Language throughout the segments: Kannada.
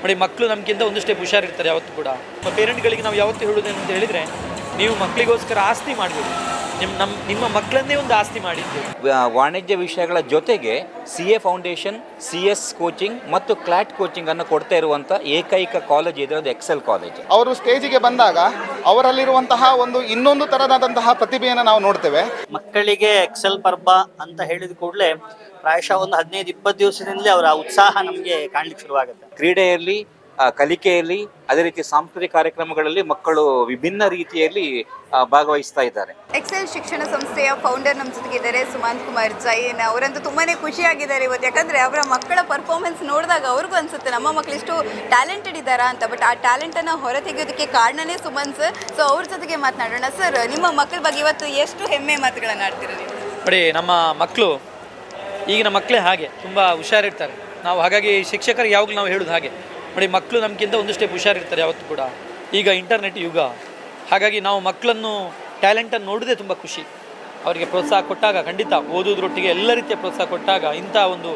ನೋಡಿ ಮಕ್ಕಳು ನಮಗಿಂತ ಒಂದು ಸ್ಟೆಪ್ ಹುಷಾರಿರ್ತಾರೆ ಯಾವತ್ತೂ ಕೂಡ. ಪೇರೆಂಟ್ಗಳಿಗೆ ನಾವು ಯಾವತ್ತೂ ಹೇಳೋದೇನು ಅಂತ ಹೇಳಿದರೆ, ನೀವು ಮಕ್ಕಳಿಗೋಸ್ಕರ ಆಸ್ತಿ ಮಾಡಬೇಡಿ. ನಿಮ್ಮ ನಮ್ಮ ನಿಮ್ಮ ಮಕ್ಕಳನ್ನೇ ಒಂದು ಆಸ್ತಿ ಮಾಡಿದ್ದು. ವಾಣಿಜ್ಯ ವಿಷಯಗಳ ಜೊತೆಗೆ C A foundation C S coaching ಮತ್ತು ಕ್ಲಾಟ್ ಕೋಚಿಂಗ್ ಅನ್ನು ಕೊಡ್ತಾ ಇರುವಂಥ ಏಕೈಕ ಕಾಲೇಜ್ ಇದೆ ಅದು ಎಕ್ಸೆಲ್ ಕಾಲೇಜ್. ಅವರು ಸ್ಟೇಜಿಗೆ ಬಂದಾಗ ಅವರಲ್ಲಿರುವಂತಹ ಒಂದು ಇನ್ನೊಂದು ತರದಾದಂತಹ ಪ್ರತಿಭೆಯನ್ನು ನಾವು ನೋಡ್ತೇವೆ. ಮಕ್ಕಳಿಗೆ ಎಕ್ಸೆಲ್ ಪರ್ಬ ಅಂತ ಹೇಳಿದ ಕೂಡಲೇ ಪ್ರಾಯಶಃ ಒಂದು ಹದಿನೈದು ಇಪ್ಪತ್ತು ದಿವಸದಿಂದಲೇ ಅವರ ಉತ್ಸಾಹ ನಮಗೆ ಕಾಣ್ಲಿಕ್ಕೆ ಶುರುವಾಗುತ್ತೆ. ಕ್ರೀಡೆಯಲ್ಲಿ ಕಲಿಕೆಯಲ್ಲಿ ಅದೇ ರೀತಿ ಸಾಂಸ್ಕೃತಿಕ ಕಾರ್ಯಕ್ರಮಗಳಲ್ಲಿ ಮಕ್ಕಳು ವಿಭಿನ್ನ ರೀತಿಯಲ್ಲಿ ಭಾಗವಹಿಸ್ತಾ ಇದ್ದಾರೆ. ಎಕ್ಸೆಲ್ ಶಿಕ್ಷಣ ಸಂಸ್ಥೆಯ ಫೌಂಡರ್ ನಮ್ಮ ಜೊತೆಗಿದ್ದಾರೆ ಸುಮಂತ್ ಕುಮಾರ್ ಜೈನ್. ಅವರಂತೂ ತುಂಬಾನೇ ಖುಷಿಯಾಗಿದ್ದಾರೆ ಇವತ್ತು. ಯಾಕಂದ್ರೆ ಅವರ ಮಕ್ಕಳ ಪರ್ಫಾರ್ಮೆನ್ಸ್ ನೋಡಿದಾಗ ಅವ್ರಿಗೂ ಅನ್ಸುತ್ತೆ ನಮ್ಮ ಮಕ್ಕಳು ಇಷ್ಟು ಟ್ಯಾಲೆಂಟೆಡ್ ಇದ್ದಾರಾ? ಅಂತ. ಬಟ್ ಆ ಟ್ಯಾಲೆಂಟನ್ನು ಹೊರ ತೆಗೆಯೋದಕ್ಕೆ ಕಾರಣನೇ ಸುಮನ್ ಸರ್. ಸೊ ಅವ್ರ ಜೊತೆಗೆ ಮಾತನಾಡೋಣ. ಸರ್ ನಿಮ್ಮ ಮಕ್ಕಳ ಬಗ್ಗೆ ಇವತ್ತು ಎಷ್ಟು ಹೆಮ್ಮೆ ಮಾತುಗಳನ್ನು ಆಡ್ತೀರಾ ನೀವು? ನೋಡಿ ನಮ್ಮ ಮಕ್ಕಳು ಈಗಿನ ಮಕ್ಕಳೇ ಹಾಗೆ. ತುಂಬ ಹುಷಾರಿರ್ತಾರೆ. ನಾವು ಹಾಗಾಗಿ ಶಿಕ್ಷಕರಿಗೆ ಯಾವಾಗಲೂ ನಾವು ಹೇಳೋದು ಹಾಗೆ. ನೋಡಿ ಮಕ್ಕಳು ನಮಗಿಂತ ಒಂದು ಸ್ಟೆಪ್ ಹುಷಾರಿರ್ತಾರೆ ಯಾವತ್ತೂ ಕೂಡ. ಈಗ ಇಂಟರ್ನೆಟ್ ಯುಗ. ಹಾಗಾಗಿ ನಾವು ಮಕ್ಕಳನ್ನು ಟ್ಯಾಲೆಂಟನ್ನು ನೋಡೋದೇ ತುಂಬ ಖುಷಿ. ಅವರಿಗೆ ಪ್ರೋತ್ಸಾಹ ಕೊಟ್ಟಾಗ ಖಂಡಿತ ಓದೋದ್ರೊಟ್ಟಿಗೆ ಎಲ್ಲ ರೀತಿಯ ಪ್ರೋತ್ಸಾಹ ಕೊಟ್ಟಾಗ ಇಂಥ ಒಂದು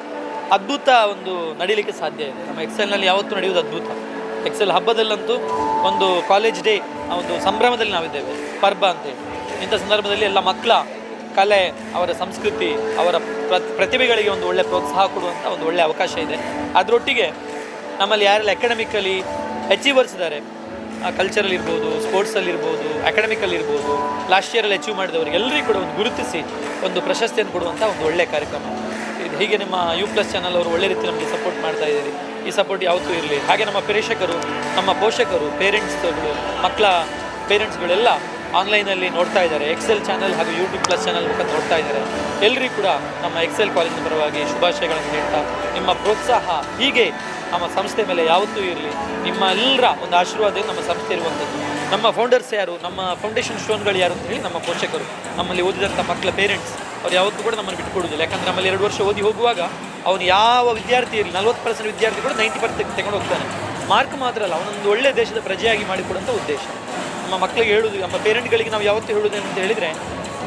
ಅದ್ಭುತ ಒಂದು ನಡೀಲಿಕ್ಕೆ ಸಾಧ್ಯ ಇದೆ. ನಮ್ಮ ಎಕ್ಸೆಲ್ನಲ್ಲಿ ಯಾವತ್ತೂ ನಡೆಯುವುದು ಅದ್ಭುತ. ಎಕ್ಸೆಲ್ ಹಬ್ಬದಲ್ಲಂತೂ ಒಂದು ಕಾಲೇಜ್ ಡೇ ಒಂದು ಸಂಭ್ರಮದಲ್ಲಿ ನಾವಿದ್ದೇವೆ. ಪರ್ಬ ಅಂತೇಳಿ ಇಂಥ ಸಂದರ್ಭದಲ್ಲಿ ಎಲ್ಲ ಮಕ್ಕಳ ಕಲೆ, ಅವರ ಸಂಸ್ಕೃತಿ, ಅವರ ಪ್ರ- ಪ್ರತಿಭೆಗಳಿಗೆ ಒಂದು ಒಳ್ಳೆ ಪ್ರೋತ್ಸಾಹ ಕೊಡುವಂಥ ಒಂದು ಒಳ್ಳೆಯ ಅವಕಾಶ ಇದೆ. ಅದರೊಟ್ಟಿಗೆ ನಮ್ಮಲ್ಲಿ ಯಾರೆಲ್ಲ ಅಕಾಡೆಮಿಕಲಿ ಅಚೀವರ್ಸ್ ಇದ್ದಾರೆ ಕಲ್ಚರಲ್ಲಿ ಇರ್ಬೋದು ಸ್ಪೋರ್ಟ್ಸಲ್ಲಿ ಇರ್ಬೋದು ಅಕಾಡೆಮಿಕಲ್ಲಿ ಇರ್ಬೋದು ಲಾಸ್ಟ್ ಇಯರಲ್ಲಿ ಅಚೀವ್ ಮಾಡಿದವರಿಗೆ ಎಲ್ಲರಿಗೂ ಕೂಡ ಒಂದು ಗುರುತಿಸಿ, ಒಂದು ಪ್ರಶಸ್ತಿಯನ್ನು ಕೊಡುವಂಥ ಒಂದು ಒಳ್ಳೆಯ ಕಾರ್ಯಕ್ರಮ. ಇದು ಹೀಗೆ ನಿಮ್ಮ ಯು ಪ್ಲಸ್ ಚಾನಲ್ ಅವರು ಒಳ್ಳೆ ರೀತಿ ನಮಗೆ ಸಪೋರ್ಟ್ ಮಾಡ್ತಾ ಇದ್ದೀರಿ. ಈ ಸಪೋರ್ಟ್ ಯಾವತ್ತೂ ಇರಲಿ. ಹಾಗೆ ನಮ್ಮ ಪ್ರೇಕ್ಷಕರು, ನಮ್ಮ ಪೋಷಕರು ಪೇರೆಂಟ್ಸ್ಗಳು ಮಕ್ಕಳ ಪೇರೆಂಟ್ಸ್ಗಳೆಲ್ಲ ಆನ್ಲೈನಲ್ಲಿ ನೋಡ್ತಾ ಇದ್ದಾರೆ. ಎಕ್ಸೆಲ್ ಚಾನಲ್ ಹಾಗೂ ಯೂಟ್ಯೂಬ್ ಪ್ಲಸ್ ಚಾನಲ್ ಮುಖ ನೋಡ್ತಾ ಇದ್ದಾರೆ. ಎಲ್ಲರಿಗೂ ಕೂಡ ನಮ್ಮ ಎಕ್ಸೆಲ್ ಕಾಲೇಜಿನ ಪರವಾಗಿ ಶುಭಾಶಯಗಳನ್ನು ಹೇಳ್ತಾ ನಿಮ್ಮ ಪ್ರೋತ್ಸಾಹ ಹೀಗೆ ನಮ್ಮ ಸಂಸ್ಥೆ ಮೇಲೆ ಯಾವತ್ತೂ ಇರಲಿ. ನಿಮ್ಮ ಎಲ್ಲರ ಒಂದು ಆಶೀರ್ವಾದ ನಮ್ಮ ಸಂಸ್ಥೆ ಇರುವಂಥದ್ದು. ನಮ್ಮ ಫೌಂಡರ್ಸ್ ಯಾರು? ನಮ್ಮ ಫೌಂಡೇಶನ್ ಸ್ಟೋನ್ಗಳು ಯಾರು ಅಂತ ಹೇಳಿ ನಮ್ಮ ಪೋಷಕರು. ನಮ್ಮಲ್ಲಿ ಓದಿದಂಥ ಮಕ್ಕಳ ಪೇರೆಂಟ್ಸ್ ಅವ್ರು ಯಾವತ್ತೂ ಕೂಡ ನಮ್ಮನ್ನು ಬಿಟ್ಕೊಡೋದಿಲ್ಲ ಯಾಕಂದರೆ ನಮ್ಮಲ್ಲಿ ಎರಡು ವರ್ಷ ಓದಿ ಹೋಗುವಾಗ ಅವನು ಯಾವ ವಿದ್ಯಾರ್ಥಿ ಇರಲಿ, ನಲ್ವತ್ತು ಪರ್ಸೆಂಟ್ ವಿದ್ಯಾರ್ಥಿ ಕೂಡ ನೈಂಟಿ ಪರ್ಸೆಂಟ್ ತಗೊಂಡು ಹೋಗ್ತಾನೆ. ಮಾರ್ಕ್ ಮಾತ್ರ ಅಲ್ಲ, ಅವನೊಂದು ಒಳ್ಳೆಯ ದೇಶದ ಪ್ರಜೆಯಾಗಿ ಮಾಡಿಕೊಡುವಂಥ ಉದ್ದೇಶ. ನಮ್ಮ ಮಕ್ಕಳಿಗೆ ಹೇಳುವುದು ನಮ್ಮ ಪೇರೆಂಟ್ಗಳಿಗೆ ನಾವು ಯಾವತ್ತೂ ಹೇಳೋದು ಅಂತ ಹೇಳಿದರೆ,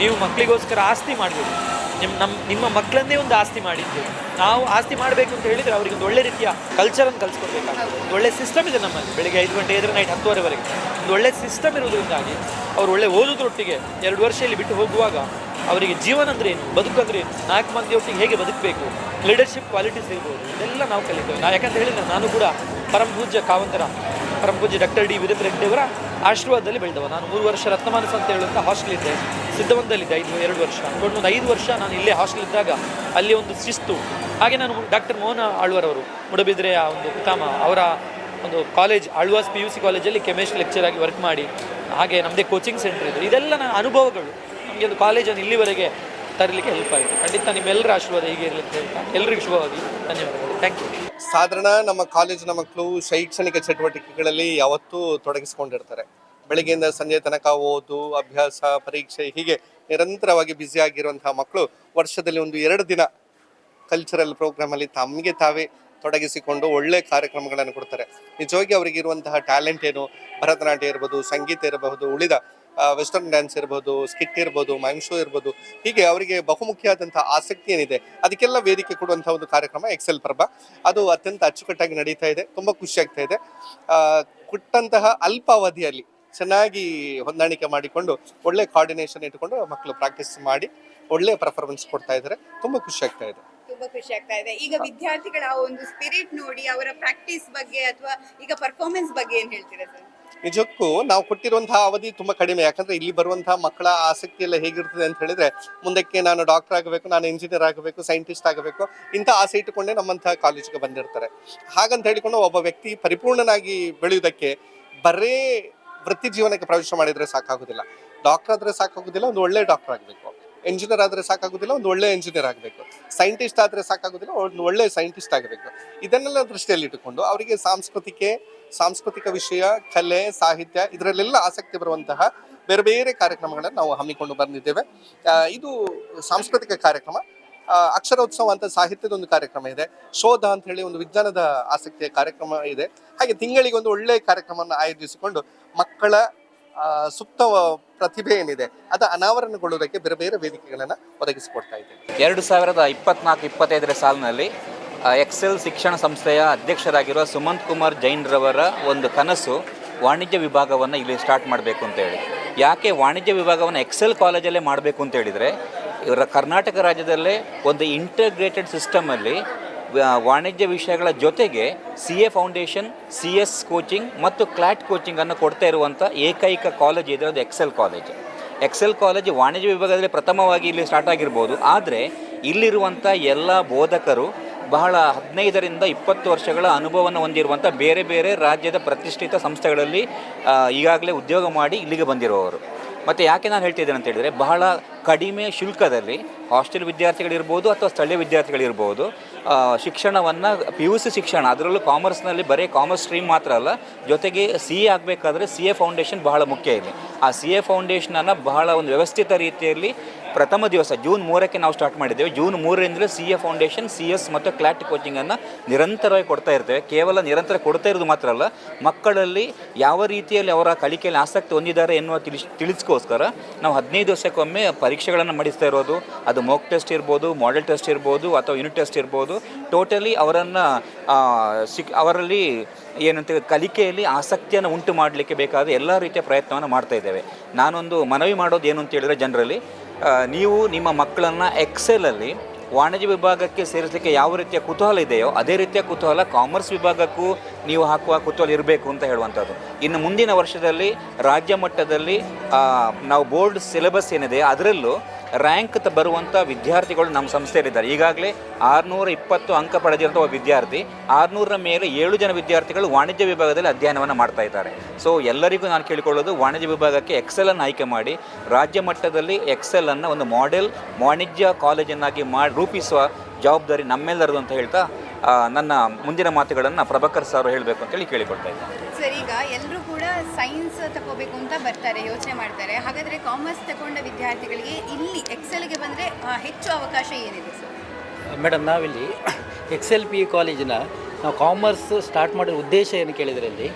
ನೀವು ಮಕ್ಕಳಿಗೋಸ್ಕರ ಆಸ್ತಿ ಮಾಡಬೇಕು. ನಿಮ್ಮ ನಮ್ಮ ನಿಮ್ಮ ಮಕ್ಕಳನ್ನೇ ಒಂದು ಆಸ್ತಿ ಮಾಡಿದ್ದು ನಾವು ಆಸ್ತಿ ಮಾಡಬೇಕು ಅಂತ ಹೇಳಿದರೆ ಅವರಿಗೆ ಒಂದು ಒಳ್ಳೆ ರೀತಿಯ ಕಲ್ಚರನ್ನು ಕಲಿಸ್ಕೊಡ್ಬೇಕಾಗ್ತದೆ. ಒಂದು ಒಳ್ಳೆ ಸಿಸ್ಟಮ್ ಇದೆ ನಮ್ಮಲ್ಲಿ. ಬೆಳಿಗ್ಗೆ ಐದು ಗಂಟೆ ಇದ್ರೆ ನೈಟ್ ಹತ್ತುವರೆವರೆಗೆ. ಒಂದು ಒಳ್ಳೆ ಸಿಸ್ಟಮ್ ಇರೋದ್ರಿಂದಾಗಿ ಅವರು ಒಳ್ಳೆ ಓದೋದ್ರೊಟ್ಟಿಗೆ ಎರಡು ವರ್ಷ ಇಲ್ಲಿ ಬಿಟ್ಟು ಹೋಗುವಾಗ ಅವರಿಗೆ ಜೀವನ ಅಂದ್ರೆ ಏನು? ಬದುಕು ಅಂದ್ರೆ ಏನು? ನಾಲ್ಕು ಮಂದಿಯೊಟ್ಟಿಗೆ ಹೇಗೆ ಬದುಕಬೇಕು? ಲೀಡರ್ಶಿಪ್ ಕ್ವಾಲಿಟೀಸ್ ಇರ್ಬೋದು. ಇದೆಲ್ಲ ನಾವು ಕಲಿತೇವೆ. ನಾ ಯಾಕಂತ ಹೇಳಿದ್ರೆ ನಾನು ಕೂಡ ಪರಮ ಪೂಜ್ಯ ಕಾವಂತರ ಪರಮ ಪೂಜ್ಯ ಡಾಕ್ಟರ್ ಡಿ ವಿರೇಂದ್ರ ರೆಡ್ಡಿಯವರ ಆಶೀರ್ವಾದದಲ್ಲಿ ಬೆಳೆದವ ನಾನು ಮೂರು ವರ್ಷ ರತ್ನಮಾನಸ ಅಂತ ಹೇಳುವಂಥ ಹಾಸ್ಟೆಲ್ ಇದ್ದೆ. ಸಿದ್ಧವಂತದಲ್ಲಿದ್ದೆ ಐದು, ಎರಡು ವರ್ಷ. ಒಂದು ಐದು ವರ್ಷ ನಾನು ಇಲ್ಲೇ ಹಾಸ್ಟೆಲ್ ಇದ್ದಾಗ ಅಲ್ಲಿ ಒಂದು ಶಿಸ್ತು. ಹಾಗೆ ನಾನು ಡಾಕ್ಟರ್ ಮೋಹನ ಆಳ್ವರ್ ಅವರು ಮುಡಬಿದ್ರೆಯ ಒಂದು ಪಿತಾಮ ಅವರ ಒಂದು college Alva's P U C ಕಾಲೇಜಲ್ಲಿ ಕೆಮಿಸ್ಟ್ರಿ ಲೆಕ್ಚರ್ ಆಗಿ ವರ್ಕ್ ಮಾಡಿ. ಹಾಗೆ ನಮ್ಮದೇ ಕೋಚಿಂಗ್ ಸೆಂಟರ್ ಇದೆ. ಇದೆಲ್ಲ ನನ್ನ ಅನುಭವಗಳು. ನಮಗೆ ಒಂದು ಕಾಲೇಜನ್ನು ಇಲ್ಲಿವರೆಗೆ ತರಲಿಕ್ಕೆ ಹೆಲ್ಪ್ ಆಯಿತು. ಖಂಡಿತ ನಿಮ್ಮೆಲ್ಲರ ಆಶೀರ್ವಾದ ಹೀಗೆ ಇರಲಿ ಅಂತ ಹೇಳ್ತಾ ಎಲ್ಲರಿಗೂ ಶುಭವಾಗಿ ಧನ್ಯವಾದಗಳು. ಥ್ಯಾಂಕ್ ಯು ಸಾಧಾರಣ ನಮ್ಮ ಕಾಲೇಜಿನ ಮಕ್ಕಳು ಶೈಕ್ಷಣಿಕ ಚಟುವಟಿಕೆಗಳಲ್ಲಿ ಯಾವತ್ತೂ ತೊಡಗಿಸ್ಕೊಂಡಿರ್ತಾರೆ. ಬೆಳಗ್ಗೆಯಿಂದ ಸಂಜೆ ತನಕ ಓದು, ಅಭ್ಯಾಸ, ಪರೀಕ್ಷೆ ಹೀಗೆ ನಿರಂತರವಾಗಿ ಬ್ಯುಸಿ ಆಗಿರುವಂತಹ ಮಕ್ಕಳು ವರ್ಷದಲ್ಲಿ ಒಂದು ಎರಡು ದಿನ ಕಲ್ಚರಲ್ ಪ್ರೋಗ್ರಾಮಲ್ಲಿ ತಮಗೆ ತಾವೇ ತೊಡಗಿಸಿಕೊಂಡು ಒಳ್ಳೆ ಕಾರ್ಯಕ್ರಮಗಳನ್ನು ಕೊಡ್ತಾರೆ. ನಿಜವಾಗಿ ಅವರಿಗೆ ಇರುವಂತಹ ಟ್ಯಾಲೆಂಟ್ ಏನು? ಭರತನಾಟ್ಯ ಇರಬಹುದು ಸಂಗೀತ ಇರಬಹುದು, ಉಳಿದ ವೆಸ್ಟರ್ನ್ ಡ್ಯಾನ್ಸ್ ಇರ್ಬೋದು ಸ್ಕಿಟ್ ಇರ್ಬೋದು ಮೈಮ್ ಶೋ ಇರ್ಬೋದು, ಹೀಗೆ ಅವರಿಗೆ ಬಹುಮುಖ್ಯವಾದಂತಹ ಆಸಕ್ತಿ ಏನಿದೆ, ಅದಕ್ಕೆಲ್ಲ ವೇದಿಕೆ ಕೊಡುವಂತಹ ಒಂದು ಕಾರ್ಯಕ್ರಮ ಎಕ್ಸೆಲ್ ಪರ್ಬ ಅದು ಅತ್ಯಂತ ಅಚ್ಚುಕಟ್ಟಾಗಿ ನಡೀತಾ ಇದೆ, ತುಂಬ ಖುಷಿ ಆಗ್ತಾ ಇದೆ. ಕೊಟ್ಟಂತಹ ಅಲ್ಪಾವಧಿಯಲ್ಲಿ ಚೆನ್ನಾಗಿ ಹೊಂದಾಣಿಕೆ ಮಾಡಿಕೊಂಡು, ಒಳ್ಳೆ ಕೋಆರ್ಡಿನೇಷನ್ ಇಟ್ಕೊಂಡು ಮಕ್ಕಳು ಪ್ರಾಕ್ಟೀಸ್ ಮಾಡಿ, ಒಳ್ಳೆ ಪರ್ಫಾರ್ಮೆನ್ಸ್ ಕೊಡ್ತಾ ಇದ್ದಾರೆ. ತುಂಬ ಖುಷಿ ಆಗ್ತಾ ಇದೆ. ತುಂಬಾ ಖುಷಿ ಆಗ್ತಾ ಇದೆ. ಈಗ ವಿದ್ಯಾರ್ಥಿಗಳ ಒಂದು ಸ್ಪಿರಿಟ್ ನೋಡಿ, ಅವರ ಪ್ರಾಕ್ಟೀಸ್ ಬಗ್ಗೆ ಅಥವಾ ಈಗ ಪರ್ಫಾರ್ಮೆನ್ಸ್ ಬಗ್ಗೆ ಏನ್ ಹೇಳ್ತೀರಾ ಸರ್? ನಿಜಕ್ಕೂ ನಾವು ಕೊಟ್ಟಿರುವಂತಹ ಅವಧಿ ತುಂಬಾ ಕಡಿಮೆ. ಯಾಕಂದ್ರೆ ಇಲ್ಲಿ ಬರುವಂತಹ ಮಕ್ಕಳ ಆಸಕ್ತಿ ಎಲ್ಲ ಹೇಗಿರ್ತದೆ ಅಂತ ಹೇಳಿದ್ರೆ, ಮುಂದಕ್ಕೆ ನಾನು ಡಾಕ್ಟರ್ ಆಗಬೇಕು, ನಾನು ಇಂಜಿನಿಯರ್ ಆಗಬೇಕು ಸೈಂಟಿಸ್ಟ್ ಆಗಬೇಕು, ಇಂಥ ಆಸೆ ಇಟ್ಟುಕೊಂಡೇ ನಮ್ಮಂತಹ ಕಾಲೇಜಿಗೆ ಬಂದಿರ್ತಾರೆ. ಹಾಗಂತ ಹೇಳಿಕೊಂಡು ಒಬ್ಬ ವ್ಯಕ್ತಿ ಪರಿಪೂರ್ಣನಾಗಿ ಬೆಳೆಯುವುದಕ್ಕೆ ಬರೇ ವೃತ್ತಿ ಜೀವನಕ್ಕೆ ಪ್ರವೇಶ ಮಾಡಿದ್ರೆ ಸಾಕಾಗುದಿಲ್ಲ ಡಾಕ್ಟರ್ ಆದ್ರೆ ಸಾಕಾಗುದಿಲ್ಲ ಒಂದು ಒಳ್ಳೆ ಡಾಕ್ಟರ್ ಆಗಬೇಕು. ಇಂಜಿನಿಯರ್ ಆದ್ರೆ ಸಾಕಾಗುದಿಲ್ಲ ಒಂದು ಒಳ್ಳೆ ಇಂಜಿನಿಯರ್ ಆಗಬೇಕು. ಸೈಂಟಿಸ್ಟ್ ಆದ್ರೆ ಸಾಕಾಗುದಿಲ್ಲ ಒಂದು ಒಳ್ಳೆ ಸೈಂಟಿಸ್ಟ್ ಆಗಬೇಕು. ಇದನ್ನೆಲ್ಲ ದೃಷ್ಟಿಯಲ್ಲಿ ಇಟ್ಟುಕೊಂಡು ಅವರಿಗೆ ಸಾಂಸ್ಕೃತಿಕೆ ಸಾಂಸ್ಕೃತಿಕ ವಿಷಯ, ಕಲೆ, ಸಾಹಿತ್ಯ ಇದರಲ್ಲೆಲ್ಲ ಆಸಕ್ತಿ ಬರುವಂತಹ ಬೇರೆ ಬೇರೆ ಕಾರ್ಯಕ್ರಮಗಳನ್ನು ನಾವು ಹಮ್ಮಿಕೊಂಡು ಬಂದಿದ್ದೇವೆ. ಇದು ಸಾಂಸ್ಕೃತಿಕ ಕಾರ್ಯಕ್ರಮ. ಅಕ್ಷರೋತ್ಸವ ಅಂತ ಸಾಹಿತ್ಯದ ಒಂದು ಕಾರ್ಯಕ್ರಮ ಇದೆ. ಶೋಧ ಅಂತ ಹೇಳಿ ಒಂದು ವಿಜ್ಞಾನದ ಆಸಕ್ತಿಯ ಕಾರ್ಯಕ್ರಮ ಇದೆ. ಹಾಗೆ ತಿಂಗಳಿಗೆ ಒಂದು ಒಳ್ಳೆ ಕಾರ್ಯಕ್ರಮವನ್ನು ಆಯೋಜಿಸಿಕೊಂಡು ಮಕ್ಕಳ ಸುಪ್ತ ಪ್ರತಿಭೆ ಏನಿದೆ, ಅದ ಅನಾವರಣಗೊಳ್ಳುವುದಕ್ಕೆ ಬೇರೆ ಬೇರೆ ವೇದಿಕೆಗಳನ್ನು ಒದಗಿಸಿಕೊಡ್ತಾ ಇದ್ದೇವೆ. ಎರಡು ಸಾವಿರದ ಇಪ್ಪತ್ನಾಲ್ಕು, ಇಪ್ಪತ್ತೈದರ ಸಾಲಿನಲ್ಲಿ ಎಕ್ಸೆಲ್ ಶಿಕ್ಷಣ ಸಂಸ್ಥೆಯ ಅಧ್ಯಕ್ಷರಾಗಿರುವ ಸುಮಂತ್ ಕುಮಾರ್ ಜೈನ್ರವರ ಒಂದು ಕನಸು ವಾಣಿಜ್ಯ ವಿಭಾಗವನ್ನು ಇಲ್ಲಿ ಸ್ಟಾರ್ಟ್ ಮಾಡಬೇಕು ಅಂತೇಳಿ ಯಾಕೆ ವಾಣಿಜ್ಯ ವಿಭಾಗವನ್ನು ಎಕ್ಸೆಲ್ ಕಾಲೇಜಲ್ಲೇ ಮಾಡಬೇಕು ಅಂತ ಹೇಳಿದರೆ, ಇವರ ಕರ್ನಾಟಕ ರಾಜ್ಯದಲ್ಲೇ ಒಂದು ಇಂಟಗ್ರೇಟೆಡ್ ಸಿಸ್ಟಮಲ್ಲಿ ವಾಣಿಜ್ಯ ವಿಷಯಗಳ ಜೊತೆಗೆ C A foundation C S coaching ಮತ್ತು ಕ್ಲಾಟ್ ಕೋಚಿಂಗನ್ನು ಕೊಡ್ತಾ ಇರುವಂಥ ಏಕೈಕ ಕಾಲೇಜ್ ಇದೆ, ಅದು ಎಕ್ಸೆಲ್ ಕಾಲೇಜ್ ಎಕ್ಸೆಲ್ ಕಾಲೇಜ್ ವಾಣಿಜ್ಯ ವಿಭಾಗದಲ್ಲಿ ಪ್ರಥಮವಾಗಿ ಇಲ್ಲಿ ಸ್ಟಾರ್ಟ್ ಆಗಿರ್ಬೋದು. ಆದರೆ ಇಲ್ಲಿರುವಂಥ ಎಲ್ಲ ಬೋಧಕರು ಬಹಳ ಹದಿನೈದರಿಂದ ಇಪ್ಪತ್ತು ವರ್ಷಗಳ ಅನುಭವವನ್ನು ಹೊಂದಿರುವಂಥ ಬೇರೆ ಬೇರೆ ರಾಜ್ಯದ ಪ್ರತಿಷ್ಠಿತ ಸಂಸ್ಥೆಗಳಲ್ಲಿ ಈಗಾಗಲೇ ಉದ್ಯೋಗ ಮಾಡಿ ಇಲ್ಲಿಗೆ ಬಂದಿರುವವರು. ಮತ್ತು ಯಾಕೆ ನಾನು ಹೇಳ್ತಿದ್ದೇನೆ ಅಂತ ಹೇಳಿದರೆ, ಬಹಳ ಕಡಿಮೆ ಶುಲ್ಕದಲ್ಲಿ ಹಾಸ್ಟೆಲ್ ವಿದ್ಯಾರ್ಥಿಗಳಿರ್ಬೋದು ಅಥವಾ ಸ್ಥಳೀಯ ವಿದ್ಯಾರ್ಥಿಗಳಿರ್ಬೋದು ಶಿಕ್ಷಣವನ್ನು ಪಿ ಯು ಸಿ ಶಿಕ್ಷಣ, ಅದರಲ್ಲೂ ಕಾಮರ್ಸ್ನಲ್ಲಿ ಬರೀ ಕಾಮರ್ಸ್ ಸ್ಟ್ರೀಮ್ ಮಾತ್ರ ಅಲ್ಲ, ಜೊತೆಗೆ ಸಿ ಎ ಆಗಬೇಕಾದ್ರೆ ಸಿ ಎ ಫೌಂಡೇಶನ್ ಬಹಳ ಮುಖ್ಯ ಇದೆ ಆ ಸಿ ಎ ಫೌಂಡೇಶನನ್ನು ಬಹಳ ಒಂದು ವ್ಯವಸ್ಥಿತ ರೀತಿಯಲ್ಲಿ ಪ್ರಥಮ ದಿವಸ, ಜೂನ್ ಮೂರಕ್ಕೆ ನಾವು ಸ್ಟಾರ್ಟ್ ಮಾಡಿದ್ದೇವೆ. June ಮೂರರಿಂದಲೇ C A foundation C S ಮತ್ತು ಕ್ಲಾಟ್ ಕೋಚಿಂಗನ್ನು ನಿರಂತರವಾಗಿ ಕೊಡ್ತಾ ಇರ್ತೇವೆ. ಕೇವಲ ನಿರಂತರ ಕೊಡ್ತಾ ಇರೋದು ಮಾತ್ರ ಅಲ್ಲ, ಮಕ್ಕಳಲ್ಲಿ ಯಾವ ರೀತಿಯಲ್ಲಿ ಅವರ ಕಲಿಕೆಯಲ್ಲಿ ಆಸಕ್ತಿ ಹೊಂದಿದ್ದಾರೆ ಎನ್ನುವ ತಿಳಿಸ್ ತಿಳಿಸ್ಕೋಸ್ಕರ ನಾವು ಹದಿನೈದು ವರ್ಷಕ್ಕೊಮ್ಮೆ ಪರೀಕ್ಷೆಗಳನ್ನು ಮಾಡಿಸ್ತಾ ಇರೋದು, ಅದು ಮೋಕ್ ಟೆಸ್ಟ್ ಇರ್ಬೋದು ಮಾಡೆಲ್ ಟೆಸ್ಟ್ ಇರ್ಬೋದು, ಅಥವಾ ಯೂನಿಟ್ ಟೆಸ್ಟ್ ಇರ್ಬೋದು ಟೋಟಲಿ ಅವರನ್ನು ಸಿಕ್, ಅವರಲ್ಲಿ ಏನಂತ ಕಲಿಕೆಯಲ್ಲಿ ಆಸಕ್ತಿಯನ್ನು ಉಂಟು ಮಾಡಲಿಕ್ಕೆ ಬೇಕಾದ ಎಲ್ಲ ರೀತಿಯ ಪ್ರಯತ್ನವನ್ನು ಮಾಡ್ತಾ ಇದ್ದೇವೆ. ನಾನೊಂದು ಮನವಿ ಮಾಡೋದು ಏನು ಅಂತ ಹೇಳಿದರೆ, ಜನರಲ್ಲಿ ನೀವು ನಿಮ್ಮ ಮಕ್ಕಳನ್ನು ಎಕ್ಸೆಲಲ್ಲಿ ವಾಣಿಜ್ಯ ವಿಭಾಗಕ್ಕೆ ಸೇರಿಸಲಿಕ್ಕೆ ಯಾವ ರೀತಿಯ ಕುತೂಹಲ ಇದೆಯೋ ಅದೇ ರೀತಿಯ ಕುತೂಹಲ ಕಾಮರ್ಸ್ ವಿಭಾಗಕ್ಕೂ ನೀವು ಹಾಕುವ ಕುತೂಹಲ ಇರಬೇಕು ಅಂತ ಹೇಳುವಂಥದ್ದು. ಇನ್ನು ಮುಂದಿನ ವರ್ಷದಲ್ಲಿ ರಾಜ್ಯ ಮಟ್ಟದಲ್ಲಿ ನಾವು ಬೋರ್ಡ್ ಸಿಲೆಬಸ್ ಏನಿದೆ ಅದರಲ್ಲೂ ರ್ಯಾಂಕ್ ಬರುವಂಥ ವಿದ್ಯಾರ್ಥಿಗಳು ನಮ್ಮ ಸಂಸ್ಥೆಯಲ್ಲಿದ್ದಾರೆ. ಈಗಾಗಲೇ ಆರುನೂರ ಇಪ್ಪತ್ತು ಅಂಕ ಪಡೆದಿರುವಂಥ ವಿದ್ಯಾರ್ಥಿ, ಆರುನೂರರ ಮೇಲೆ ಏಳು ಜನ ವಿದ್ಯಾರ್ಥಿಗಳು ವಾಣಿಜ್ಯ ವಿಭಾಗದಲ್ಲಿ ಅಧ್ಯಯನವನ್ನು ಮಾಡ್ತಾ ಇದ್ದಾರೆ. ಸೊ, ಎಲ್ಲರಿಗೂ ನಾನು ಕೇಳಿಕೊಳ್ಳೋದು ವಾಣಿಜ್ಯ ವಿಭಾಗಕ್ಕೆ ಎಕ್ಸೆಲನ್ನು ಆಯ್ಕೆ ಮಾಡಿ, ರಾಜ್ಯ ಮಟ್ಟದಲ್ಲಿ ಎಕ್ಸೆಲನ್ನು ಒಂದು ಮಾಡೆಲ್ ವಾಣಿಜ್ಯ ಕಾಲೇಜನ್ನಾಗಿ ಮಾಡಿ ರೂಪಿಸುವ ಜವಾಬ್ದಾರಿ ನಮ್ಮೆಲ್ಲರದು ಅಂತ ಹೇಳ್ತಾ ನನ್ನ ಮುಂದಿನ ಮಾತುಗಳನ್ನು ಪ್ರಭಾಕರ್ ಸರ್ ಹೇಳಬೇಕು ಅಂತೇಳಿ ಕೇಳಿಕೊಳ್ತಾ ಇದ್ದೆ ಸರ್ ಈಗ ಎಲ್ಲರೂ ಕೂಡ ಸೈನ್ಸ್ ತಗೋಬೇಕು ಅಂತ ಬರ್ತಾರೆ ಯೋಚನೆ ಮಾಡ್ತಾರೆ. ಹಾಗಾದರೆ ಕಾಮರ್ಸ್ ತಗೊಂಡ ವಿದ್ಯಾರ್ಥಿಗಳಿಗೆ ಇಲ್ಲಿ ಎಕ್ಸೆಲ್ಗೆ ಬಂದರೆ ಹೆಚ್ಚು ಅವಕಾಶ ಏನಿದೆ ಸರ್? ಮೇಡಮ್ ನಾವಿಲ್ಲಿ ಎಕ್ಸ್ ಎಲ್ ಪಿ ಕಾಲೇಜಿನ ನಾವು ಕಾಮರ್ಸ್ ಸ್ಟಾರ್ಟ್ ಮಾಡಿದ ಉದ್ದೇಶ ಏನು ಕೇಳಿದ್ರಲ್ಲಿ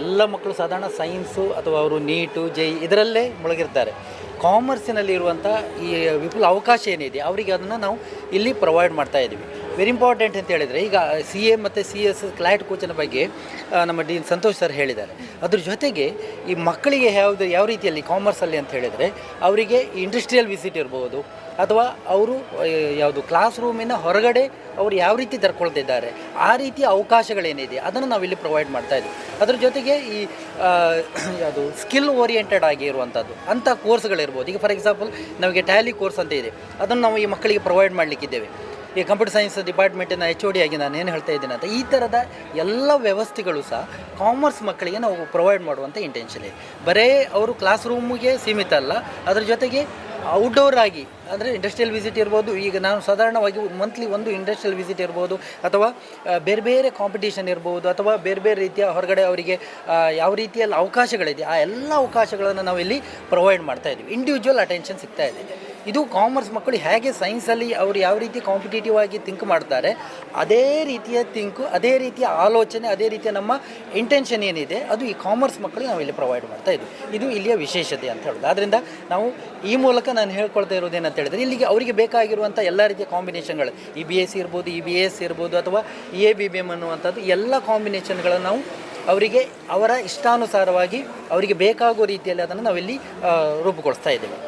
ಎಲ್ಲ ಮಕ್ಕಳು ಸಾಧಾರಣ ಸೈನ್ಸು ಅಥವಾ ಅವರು ನೀಟು, ಜೈ ಇದರಲ್ಲೇ ಮುಳುಗಿರ್ತಾರೆ. ಕಾಮರ್ಸಿನಲ್ಲಿ ಇರುವಂಥ ಈ ವಿಪುಲ ಅವಕಾಶ ಏನಿದೆ, ಅವರಿಗೆ ಅದನ್ನು ನಾವು ಇಲ್ಲಿ ಪ್ರೊವೈಡ್ ಮಾಡ್ತಾ ಇದ್ದೀವಿ. ವೆರಿ ಇಂಪಾರ್ಟೆಂಟ್ ಅಂತ ಹೇಳಿದರೆ, ಈಗ ಸಿ ಎ ಮತ್ತು ಸಿ ಎಸ್ ಕ್ಲಾಟ್ ಕೋಚಿನ ಬಗ್ಗೆ ನಮ್ಮ ಡಿ ಸಂತೋಷ್ ಸರ್ ಹೇಳಿದ್ದಾರೆ. ಅದ್ರ ಜೊತೆಗೆ ಈ ಮಕ್ಕಳಿಗೆ ಯಾವುದು, ಯಾವ ರೀತಿಯಲ್ಲಿ ಕಾಮರ್ಸಲ್ಲಿ ಅಂತ ಹೇಳಿದರೆ, ಅವರಿಗೆ ಇಂಡಸ್ಟ್ರಿಯಲ್ ವಿಸಿಟ್ ಇರ್ಬೋದು, ಅಥವಾ ಅವರು ಯಾವುದು ಕ್ಲಾಸ್ ರೂಮಿನ ಹೊರಗಡೆ ಅವರು ಯಾವ ರೀತಿ ತರ್ಕೊಳ್ತಿದ್ದಾರೆ, ಆ ರೀತಿಯ ಅವಕಾಶಗಳೇನಿದೆ, ಅದನ್ನು ನಾವಿಲ್ಲಿ ಪ್ರೊವೈಡ್ ಮಾಡ್ತಾ ಇದ್ದೀವಿ ಅದ್ರ ಜೊತೆಗೆ ಈ ಯಾವುದು ಸ್ಕಿಲ್ ಓರಿಯೆಂಟೆಡ್ ಆಗಿ ಇರುವಂಥದ್ದು ಅಂಥ ಕೋರ್ಸ್ಗಳಿರ್ಬೋದು ಈಗ ಫಾರ್ ಎಕ್ಸಾಂಪಲ್ ನಮಗೆ ಟ್ಯಾಲಿ ಕೋರ್ಸ್ ಅಂತ ಇದೆ, ಅದನ್ನು ನಾವು ಈ ಮಕ್ಕಳಿಗೆ ಪ್ರೊವೈಡ್ ಮಾಡಲಿಕ್ಕಿದ್ದೇವೆ. ಈ ಕಂಪ್ಯೂಟರ್ ಸೈನ್ಸ್ ಡಿಪಾರ್ಟ್ಮೆಂಟಿನ ಎಚ್ ಒ ಡಿ ಆಗಿ ನಾನು ಏನು ಹೇಳ್ತಾ ಇದ್ದೀನಿ ಅಂತ, ಈ ಥರದ ಎಲ್ಲ ವ್ಯವಸ್ಥೆಗಳು ಸಹ ಕಾಮರ್ಸ್ ಮಕ್ಕಳಿಗೆ ನಾವು ಪ್ರೊವೈಡ್ ಮಾಡುವಂಥ ಇಂಟೆನ್ಷನ್ ಇದೆ. ಬರೇ ಅವರು ಕ್ಲಾಸ್ ರೂಮಿಗೆ ಸೀಮಿತ ಅಲ್ಲ, ಅದ್ರ ಜೊತೆಗೆ ಔಟ್ಡೋರ್ ಆಗಿ, ಅಂದರೆ ಇಂಡಸ್ಟ್ರಿಯಲ್ ವಿಸಿಟ್ ಇರ್ಬೋದು, ಈಗ ನಾನು ಸಾಧಾರಣವಾಗಿ ಮಂತ್ಲಿ ಒಂದು ಇಂಡಸ್ಟ್ರಿಯಲ್ ವಿಸಿಟ್ ಇರ್ಬೋದು, ಅಥವಾ ಬೇರೆ ಬೇರೆ ಕಾಂಪಿಟೇಷನ್ ಇರ್ಬೋದು, ಅಥವಾ ಬೇರೆ ಬೇರೆ ರೀತಿಯ ಹೊರಗಡೆ ಅವರಿಗೆ ಯಾವ ರೀತಿಯಲ್ಲಿ ಅವಕಾಶಗಳಿದೆ, ಆ ಎಲ್ಲ ಅವಕಾಶಗಳನ್ನು ನಾವು ಇಲ್ಲಿ ಪ್ರೊವೈಡ್ ಮಾಡ್ತಾ ಇದ್ದೀವಿ. ಇಂಡಿವಿಜುವಲ್ ಅಟೆನ್ಷನ್ ಸಿಗ್ತಾ ಇದೆ. ಇದು ಕಾಮರ್ಸ್ ಮಕ್ಕಳು ಹೇಗೆ ಸೈನ್ಸಲ್ಲಿ ಅವರು ಯಾವ ರೀತಿ ಕಾಂಪಿಟೇಟಿವ್ ಆಗಿ ಥಿಂಕ್ ಮಾಡ್ತಾರೆ, ಅದೇ ರೀತಿಯ ಥಿಂಕು ಅದೇ ರೀತಿಯ ಆಲೋಚನೆ, ಅದೇ ರೀತಿಯ ನಮ್ಮ ಇಂಟೆನ್ಷನ್ ಏನಿದೆ, ಅದು ಈ ಕಾಮರ್ಸ್ ಮಕ್ಕಳಿಗೆ ನಾವು ಇಲ್ಲಿ ಪ್ರೊವೈಡ್ ಮಾಡ್ತಾ ಇದ್ವಿ. ಇದು ಇಲ್ಲಿಯ ವಿಶೇಷತೆ ಅಂತ ಹೇಳೋದು. ಆದ್ದರಿಂದ ನಾವು ಈ ಮೂಲಕ ನಾನು ಹೇಳ್ಕೊಳ್ತಾ ಇರೋದೇನಂತ ಹೇಳಿದ್ರೆ, ಇಲ್ಲಿಗೆ ಅವರಿಗೆ ಬೇಕಾಗಿರುವಂಥ ಎಲ್ಲ ರೀತಿಯ ಕಾಂಬಿನೇಷನ್ಗಳು ಇ ಬಿ ಎಸ್ ಇರ್ಬೋದು ಇ ಬಿ ಎಸ್ ಇರ್ಬೋದು, ಅಥವಾ E A B B M ಅನ್ನುವಂಥದ್ದು, ಎಲ್ಲ ಕಾಂಬಿನೇಷನ್ಗಳನ್ನು ನಾವು ಅವರಿಗೆ, ಅವರ ಇಷ್ಟಾನುಸಾರವಾಗಿ ಅವರಿಗೆ ಬೇಕಾಗುವ ರೀತಿಯಲ್ಲಿ ಅದನ್ನು ನಾವಿಲ್ಲಿ ರೂಪುಗೊಳಿಸ್ತಾ ಇದ್ದೇವೆ.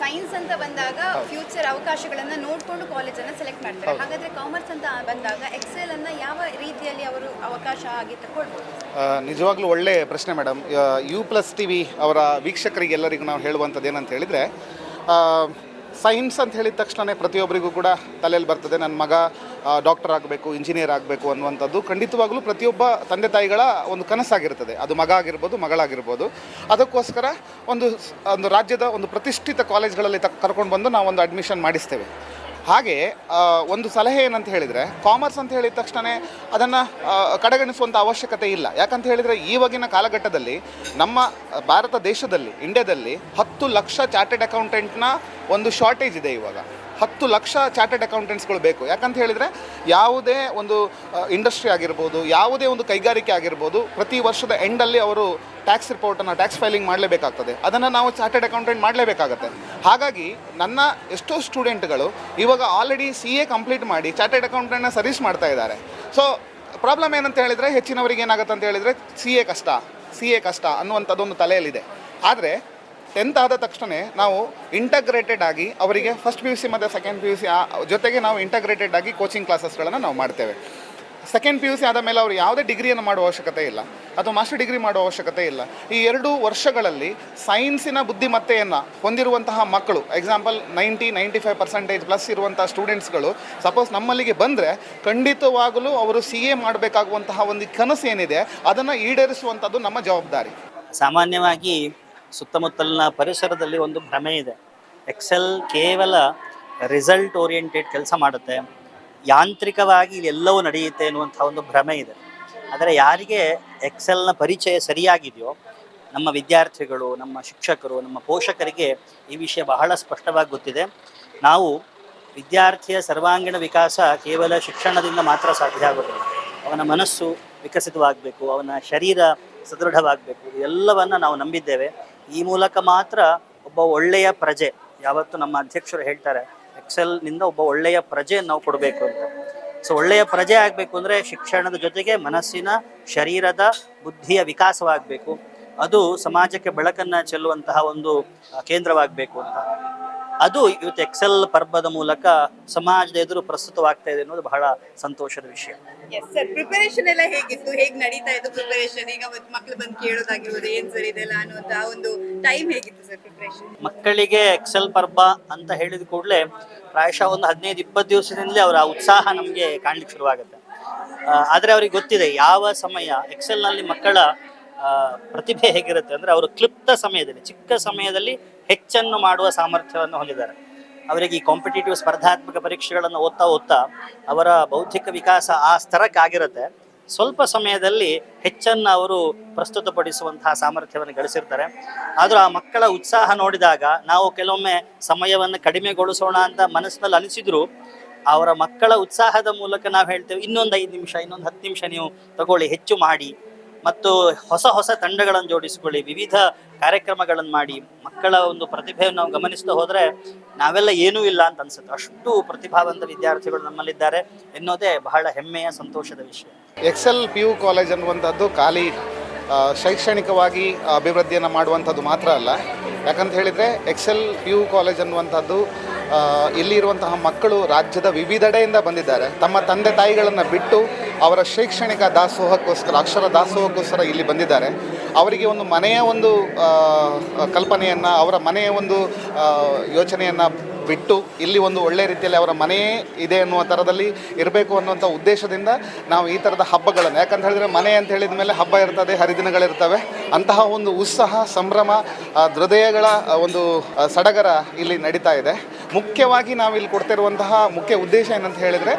ಸೈನ್ಸ್ ಅಂತ ಬಂದಾಗ ಫ್ಯೂಚರ್ ಅವಕಾಶಗಳನ್ನು ನೋಡಿಕೊಂಡು ಕಾಲೇಜನ್ನು ಸೆಲೆಕ್ಟ್ ಮಾಡ್ತಾರೆ. ಹಾಗಾದ್ರೆ ಕಾಮರ್ಸ್ ಅಂತ ಬಂದಾಗ ಎಕ್ಸೆಲ್ ಅನ್ನ ಯಾವ ರೀತಿಯಲ್ಲಿ ಅವರು ಅವಕಾಶ ಆಗಿ ತಗೊಳ್ಬೋದು ನಿಜವಾಗ್ಲೂ ಒಳ್ಳೆ ಪ್ರಶ್ನೆ madam U plus T V ಅವರ ವೀಕ್ಷಕರಿಗೆ ಎಲ್ಲರಿಗೂ ನಾವು ಹೇಳುವಂಥದ್ದು ಏನಂತ ಹೇಳಿದರೆ ಸೈನ್ಸ್ ಅಂತ ಹೇಳಿದ ತಕ್ಷಣವೇ ಪ್ರತಿಯೊಬ್ಬರಿಗೂ ಕೂಡ ತಲೆಯಲ್ಲಿ ಬರ್ತದೆ. ನನ್ನ ಮಗ ಡಾಕ್ಟರ್ ಆಗಬೇಕು, ಇಂಜಿನಿಯರ್ ಆಗಬೇಕು ಅನ್ನುವಂಥದ್ದು ಖಂಡಿತವಾಗಲೂ ಪ್ರತಿಯೊಬ್ಬ ತಂದೆ ತಾಯಿಗಳ ಒಂದು ಕನಸಾಗಿರ್ತದೆ. ಅದು ಮಗ ಆಗಿರ್ಬೋದು, ಮಗಳಾಗಿರ್ಬೋದು. ಅದಕ್ಕೋಸ್ಕರ ಒಂದು ಒಂದು ರಾಜ್ಯದ ಒಂದು ಪ್ರತಿಷ್ಠಿತ ಕಾಲೇಜ್ಗಳಲ್ಲಿ ತ ಕರ್ಕೊಂಡು ಬಂದು ನಾವು ಒಂದು ಅಡ್ಮಿಷನ್ ಮಾಡಿಸ್ತೇವೆ. ಹಾಗೆ ಒಂದು ಸಲಹೆ ಏನಂತ ಹೇಳಿದರೆ ಕಾಮರ್ಸ್ ಅಂತ ಹೇಳಿದ ತಕ್ಷಣ ಅದನ್ನು ಕಡೆಗಣಿಸುವಂಥ ಅವಶ್ಯಕತೆ ಇಲ್ಲ. ಯಾಕಂತ ಹೇಳಿದರೆ ಈವಾಗಿನ ಕಾಲಘಟ್ಟದಲ್ಲಿ ನಮ್ಮ ಭಾರತ ದೇಶದಲ್ಲಿ ಇಂಡಿಯಾದಲ್ಲಿ ಹತ್ತು ಲಕ್ಷ ಚಾರ್ಟೆಡ್ ಅಕೌಂಟೆಂಟ್ನ ಒಂದು ಶಾರ್ಟೇಜ್ ಇದೆ ಇವಾಗ. ಹತ್ತು ಲಕ್ಷ ಚಾರ್ಟೆಡ್ ಅಕೌಂಟೆಂಟ್ಸ್ಗಳು ಬೇಕು. ಯಾಕಂತ ಹೇಳಿದರೆ ಯಾವುದೇ ಒಂದು ಇಂಡಸ್ಟ್ರಿ ಆಗಿರ್ಬೋದು, ಯಾವುದೇ ಒಂದು ಕೈಗಾರಿಕೆ ಆಗಿರ್ಬೋದು, ಪ್ರತಿ ವರ್ಷದ ಎಂಡಲ್ಲಿ ಅವರು ಟ್ಯಾಕ್ಸ್ ರಿಪೋರ್ಟನ್ನು ಟ್ಯಾಕ್ಸ್ ಫೈಲಿಂಗ್ ಮಾಡಲೇಬೇಕಾಗ್ತದೆ. ಅದನ್ನು ನಾವು ಚಾರ್ಟೆಡ್ ಅಕೌಂಟೆಂಟ್ ಮಾಡಲೇಬೇಕಾಗತ್ತೆ. ಹಾಗಾಗಿ ನನ್ನ ಎಷ್ಟೋ ಸ್ಟೂಡೆಂಟ್ಗಳು ಇವಾಗ ಆಲ್ರೆಡಿ ಸಿ ಎ ಕಂಪ್ಲೀಟ್ ಮಾಡಿ ಚಾರ್ಟೆಡ್ ಅಕೌಂಟೆಂಟ್ನ ಸರ್ವಿಸ್ ಮಾಡ್ತಾ ಇದ್ದಾರೆ. ಸೊ ಪ್ರಾಬ್ಲಮ್ ಏನಂತ ಹೇಳಿದರೆ ಹೆಚ್ಚಿನವರಿಗೆ ಏನಾಗುತ್ತೆ ಅಂತ ಹೇಳಿದರೆ ಸಿ ಎ ಕಷ್ಟ ಸಿ ಎ ಕಷ್ಟ ಅನ್ನುವಂಥದ್ದೊಂದು ತಲೆಯಲ್ಲಿದೆ. ಆದರೆ ಟೆಂತ್ ಆದ ತಕ್ಷಣ ನಾವು ಇಂಟಗ್ರೇಟೆಡ್ ಆಗಿ ಅವರಿಗೆ ಫಸ್ಟ್ ಪಿ ಯು ಸಿ ಮತ್ತು ಸೆಕೆಂಡ್ ಪಿ ಯು ಸಿ ಜೊತೆಗೆ ನಾವು ಇಂಟಗ್ರೇಟೆಡ್ ಆಗಿ ಕೋಚಿಂಗ್ ಕ್ಲಾಸಸ್ಗಳನ್ನು ನಾವು ಮಾಡ್ತೇವೆ. ಸೆಕೆಂಡ್ ಪಿ ಯು ಸಿ ಆದ ಮೇಲೆ ಅವರು ಯಾವುದೇ ಡಿಗ್ರಿಯನ್ನು ಮಾಡುವ ಅವಶ್ಯಕತೆ ಇಲ್ಲ, ಅಥವಾ ಮಾಸ್ಟರ್ ಡಿಗ್ರಿ ಮಾಡುವ ಅವಶ್ಯಕತೆ ಇಲ್ಲ. ಈ ಎರಡು ವರ್ಷಗಳಲ್ಲಿ ಸೈನ್ಸಿನ ಬುದ್ಧಿಮತ್ತೆಯನ್ನು ಹೊಂದಿರುವಂತಹ ಮಕ್ಕಳು example ninety ninety five percentage plus ಇರುವಂತಹ ಸ್ಟೂಡೆಂಟ್ಸ್ಗಳು ಸಪೋಸ್ ನಮ್ಮಲ್ಲಿಗೆ ಬಂದರೆ ಖಂಡಿತವಾಗಲೂ ಅವರು ಸಿ ಎ ಮಾಡಬೇಕಾಗುವಂತಹ ಒಂದು ಕನಸು ಏನಿದೆ ಅದನ್ನು ಈಡೇರಿಸುವಂಥದ್ದು ನಮ್ಮ ಜವಾಬ್ದಾರಿ. ಸಾಮಾನ್ಯವಾಗಿ ಸುತ್ತಮುತ್ತಲಿನ ಪರಿಸರದಲ್ಲಿ ಒಂದು ಭ್ರಮೆ ಇದೆ. ಎಕ್ಸೆಲ್ ಕೇವಲ ರಿಸಲ್ಟ್ ಓರಿಯೆಂಟೆಡ್ ಕೆಲಸ ಮಾಡುತ್ತೆ. ಯಾಂತ್ರಿಕವಾಗಿ ಎಲ್ಲವೂ ನಡೆಯುತ್ತೆ ಎನ್ನುವಂಥ ಒಂದು ಭ್ರಮೆ ಇದೆ. ಆದರೆ ಯಾರಿಗೆ ಎಕ್ಸೆಲ್ನ ಪರಿಚಯ ಸರಿಯಾಗಿದೆಯೋ, ನಮ್ಮ ವಿದ್ಯಾರ್ಥಿಗಳು, ನಮ್ಮ ಶಿಕ್ಷಕರು, ನಮ್ಮ ಪೋಷಕರಿಗೆ ಈ ವಿಷಯ ಬಹಳ ಸ್ಪಷ್ಟವಾಗಿ ಗೊತ್ತಿದೆ. ನಾವು ವಿದ್ಯಾರ್ಥಿಯ ಸರ್ವಾಂಗೀಣ ವಿಕಾಸ ಕೇವಲ ಶಿಕ್ಷಣದಿಂದ ಮಾತ್ರ ಸಾಧ್ಯ ಆಗೋದಿಲ್ಲ. ಅವನ ಮನಸ್ಸು ವಿಕಸಿತವಾಗಬೇಕು, ಅವನ ಶರೀರ ಸದೃಢವಾಗಬೇಕು ಎಲ್ಲವನ್ನು ನಾವು ನಂಬಿದ್ದೇವೆ. ಈ ಮೂಲಕ ಮಾತ್ರ ಒಬ್ಬ ಒಳ್ಳೆಯ ಪ್ರಜೆ, ಯಾವತ್ತು ನಮ್ಮ ಅಧ್ಯಕ್ಷರು ಹೇಳ್ತಾರೆ ಎಕ್ಸೆಲ್ನಿಂದ ಒಬ್ಬ ಒಳ್ಳೆಯ ಪ್ರಜೆಯನ್ನು ನಾವು ಕೊಡಬೇಕು ಅಂತ. ಸೊ ಒಳ್ಳೆಯ ಪ್ರಜೆ ಆಗಬೇಕು ಅಂದರೆ ಶಿಕ್ಷಣದ ಜೊತೆಗೆ ಮನಸ್ಸಿನ, ಶರೀರದ ಬುದ್ಧಿಯ ವಿಕಾಸವಾಗಬೇಕು. ಅದು ಸಮಾಜಕ್ಕೆ ಬೆಳಕನ್ನು ಚೆಲ್ಲುವಂತಹ ಒಂದು ಕೇಂದ್ರವಾಗಬೇಕು ಅಂತ. ಅದು ಇವತ್ತು ಎಕ್ಸೆಲ್ ಪರ್ಬದ ಮೂಲಕ ಸಮಾಜದ ಎದುರು ಪ್ರಸ್ತುತವಾಗ್ತಾ ಇದೆ ಅನ್ನೋದು ಬಹಳ ಸಂತೋಷದ ವಿಷಯ. ಎಸ್ ಸರ್ ಪ್ರಿಪರೇಷನ್ ಎಲ್ಲ ಹೇಗಿತ್ತು? ಹೇಗೆ ನಡೀತಾ ಇತ್ತು ಪ್ರಿಪರೇಷನ್ ಈಗ ಮಕ್ಕಳು ಬಂದು ಕೇಳೋದಾಗಿರ್ಬೋದು ಏನ್ ಸರ್ ಇದೆಲ್ಲ ಅನ್ನುವಂತ ಒಂದು ಟೈಮ್ ಹೇಗಿತ್ತು ಸರ್ ಪ್ರಿಪರೇಷನ್ ಮಕ್ಕಳಿಗೆ ಎಕ್ಸೆಲ್ ಪರ್ಬ ಅಂತ ಹೇಳಿದ ಕೂಡಲೇ ಪ್ರಾಯಶಃ ಒಂದು ಹದಿನೈದು ಇಪ್ಪತ್ತು ದಿವಸದಿಂದಲೇ ಅವರ ಉತ್ಸಾಹ ನಮಗೆ ಕಾಣ್ಲಿಕ್ಕೆ ಶುರುವಾಗುತ್ತೆ. ಆದರೆ ಅವ್ರಿಗೆ ಗೊತ್ತಿದೆ ಯಾವ ಸಮಯ ಎಕ್ಸೆಲ್ನಲ್ಲಿ ಮಕ್ಕಳ ಪ್ರತಿಭೆ ಹೇಗಿರುತ್ತೆ ಅಂದ್ರೆ ಅವರು ಕ್ಲಿಪ್ತ ಸಮಯದಲ್ಲಿ, ಚಿಕ್ಕ ಸಮಯದಲ್ಲಿ ಹೆಚ್ಚನ್ನು ಮಾಡುವ ಸಾಮರ್ಥ್ಯವನ್ನು ಹೊಂದಿದ್ದಾರೆ. ಅವರಿಗೆ ಈ ಕಾಂಪಿಟೇಟಿವ್ ಸ್ಪರ್ಧಾತ್ಮಕ ಪರೀಕ್ಷೆಗಳನ್ನು ಓದ್ತಾ ಓದ್ತಾ ಅವರ ಬೌದ್ಧಿಕ ವಿಕಾಸ ಆ ಸ್ತರಕ್ಕಾಗಿರುತ್ತೆ. ಸ್ವಲ್ಪ ಸಮಯದಲ್ಲಿ ಹೆಚ್ಚನ್ನು ಅವರು ಪ್ರಸ್ತುತಪಡಿಸುವಂತಹ ಸಾಮರ್ಥ್ಯವನ್ನು ಗಳಿಸಿರ್ತಾರೆ. ಆದರೂ ಆ ಮಕ್ಕಳ ಉತ್ಸಾಹ ನೋಡಿದಾಗ ನಾವು ಕೆಲವೊಮ್ಮೆ ಸಮಯವನ್ನು ಕಡಿಮೆಗೊಳಿಸೋಣ ಅಂತ ಮನಸ್ಸಿನಲ್ಲಿ ಅನಿಸಿದ್ರು ಅವರ ಮಕ್ಕಳ ಉತ್ಸಾಹದ ಮೂಲಕ ನಾವು ಹೇಳ್ತೇವೆ, ಇನ್ನೊಂದು ಐದು ನಿಮಿಷ, ಇನ್ನೊಂದು ಹತ್ತು ನಿಮಿಷ ನೀವು ತಗೊಳ್ಳಿ, ಹೆಚ್ಚು ಮಾಡಿ ಮತ್ತು ಹೊಸ ಹೊಸ ತಂಡಗಳನ್ನು ಜೋಡಿಸಿಕೊಳ್ಳಿ, ವಿವಿಧ ಕಾರ್ಯಕ್ರಮಗಳನ್ನು ಮಾಡಿ, ಮಕ್ಕಳ ಒಂದು ಪ್ರತಿಭೆಯನ್ನು ನಾವು ಗಮನಿಸ್ತಾ ಹೋದರೆ ನಾವೆಲ್ಲ ಏನೂ ಇಲ್ಲ ಅಂತ ಅನ್ಸುತ್ತೆ. ಅಷ್ಟು ಪ್ರತಿಭಾವಂತ ವಿದ್ಯಾರ್ಥಿಗಳು ನಮ್ಮಲ್ಲಿದ್ದಾರೆ ಎನ್ನುವುದೇ ಬಹಳ ಹೆಮ್ಮೆಯ, ಸಂತೋಷದ ವಿಷಯ. ಎಕ್ಸೆಲ್ ಪಿ ಯು ಕಾಲೇಜ್ ಅನ್ನುವಂಥದ್ದು ಖಾಲಿ ಶೈಕ್ಷಣಿಕವಾಗಿ ಅಭಿವೃದ್ಧಿಯನ್ನು ಮಾಡುವಂಥದ್ದು ಮಾತ್ರ ಅಲ್ಲ. ಯಾಕಂತ ಹೇಳಿದರೆ ಎಕ್ಸೆಲ್ ಪಿ ಯು ಕಾಲೇಜ್ ಅನ್ನುವಂಥದ್ದು ಇಲ್ಲಿರುವಂತಹ ಮಕ್ಕಳು ರಾಜ್ಯದ ವಿವಿಧೆಡೆಯಿಂದ ಬಂದಿದ್ದಾರೆ. ತಮ್ಮ ತಂದೆ ತಾಯಿಗಳನ್ನು ಬಿಟ್ಟು ಅವರ ಶೈಕ್ಷಣಿಕ ದಾಸೋಹಕ್ಕೋಸ್ಕರ, ಅಕ್ಷರ ದಾಸೋಹಕ್ಕೋಸ್ಕರ ಇಲ್ಲಿ ಬಂದಿದ್ದಾರೆ. ಅವರಿಗೆ ಒಂದು ಮನೆಯ ಒಂದು ಕಲ್ಪನೆಯನ್ನು, ಅವರ ಮನೆಯ ಒಂದು ಯೋಚನೆಯನ್ನು ಬಿಟ್ಟು ಇಲ್ಲಿ ಒಂದು ಒಳ್ಳೆ ರೀತಿಯಲ್ಲಿ ಅವರ ಮನೆಯೇ ಇದೆ ಅನ್ನುವ ಥರದಲ್ಲಿ ಇರಬೇಕು ಅನ್ನುವಂಥ ಉದ್ದೇಶದಿಂದ ನಾವು ಈ ಥರದ ಹಬ್ಬಗಳನ್ನು, ಯಾಕಂತ ಹೇಳಿದರೆ ಮನೆ ಅಂತ ಹೇಳಿದ ಮೇಲೆ ಹಬ್ಬ ಇರ್ತದೆ, ಹರಿದಿನಗಳಿರ್ತವೆ. ಅಂತಹ ಒಂದು ಉತ್ಸಾಹ, ಸಂಭ್ರಮ ಹೃದಯಗಳ ಒಂದು ಸಡಗರ ಇಲ್ಲಿ ನಡೀತಾ ಇದೆ. ಮುಖ್ಯವಾಗಿ ನಾವು ಇಲ್ಲಿ ಕೊಡ್ತಿರುವಂತಹ ಮುಖ್ಯ ಉದ್ದೇಶ ಏನಂತ ಹೇಳಿದರೆ